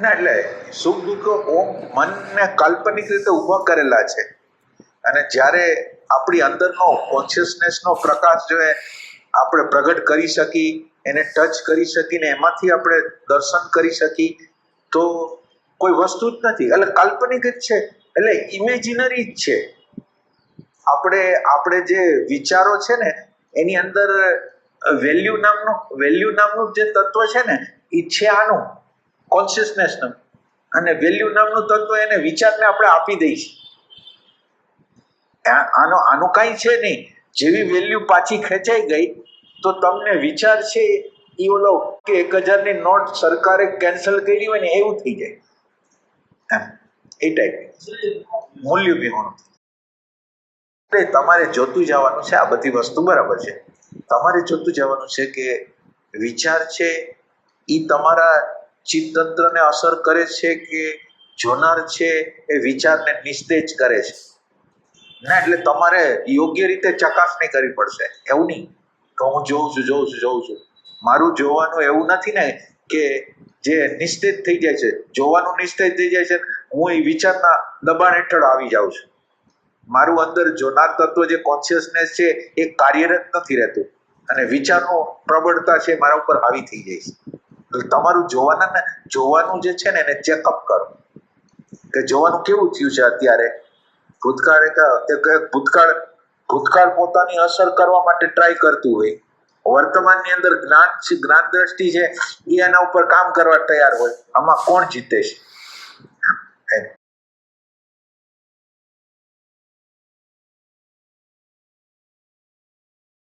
ના, એટલે સુખ દુઃખ ઓમ મનને કાલ્પનિક રીતે ઊભા કરેલા છે. અને જ્યારે આપણી અંદરનો કોન્શિયસનેસનો પ્રકાશ જો આપણે પ્રગટ કરી શકી, એને ટચ કરી શકીને, એમાંથી આપણે દર્શન કરી શકી તો કોઈ વસ્તુ જ નથી. એટલે કાલ્પનિક જ છે. એટલે ઇમેજિનરી જ છે. આપણે આપણે જે વિચારો છે ને, એની અંદર વેલ્યુ નામનું વેલ્યુ નામનું જે તત્વ છે ને એ છે આનું. કોન્શિયસનેસનું અને વેલ્યુ નામનું તત્વ એને વિચારને આપણે આપી દઈશું આ- આનો આનું કાંઈ છે નહીં. જેવી વેલ્યુ પાછી ખેંચાઈ ગઈ, તો તમને વિચાર છે એ ઓલો કે એક હજારની નોટ સરકારે કેન્સલ કરી હોય ને એવું થઈ જાય. એમ. એ ટાઈપ મૂલ્ય વિહોણું. એટલે તમારે જોતું જવાનું છે આ બધી વસ્તુ બરાબર છે. તમારે જોતું જવાનું છે કે વિચાર છે એ તમારા ચિત્તતંત્રને અસર કરે છે કે જોનાર છે એ વિચારને નિસ્તેજ કરે છે? ના, એટલે તમારે યોગ્ય રીતે ચકાસણી કરવી પડશે. એવું નહીં તો હું જોઉં છું જોઉં છું જોઉં છું. મારું જોવાનું એવું નથી ને કે જે નિસ્તેજ થઈ જાય છે. જોવાનું નિસ્તેજ થઈ જાય છે હું એ વિચારના દબાણ હેઠળ આવી જાઉં છું. મારું અંદર જોનાર તત્વ જે કોન્શિયસનેસ છે એ કાર્યરત નથી રહેતું. અને વિચારનો પ્રબળતા છે મારા ઉપર હાવી થઈ જાય છે. તમારું જોવાના જોવાનું જે છે ને એને ચેકઅપ કરો. કે જોવાનું કેવું થયું છે અત્યારે? ભૂતકાળ ભૂતકાળ ભૂતકાળ પોતાની અસર કરવા માટે ટ્રાય કરતું હોય. વર્તમાનની અંદર જ્ઞાન જ્ઞાન દ્રષ્ટિ છે, એ એના ઉપર કામ કરવા તૈયાર હોય. આમાં કોણ જીતે છે?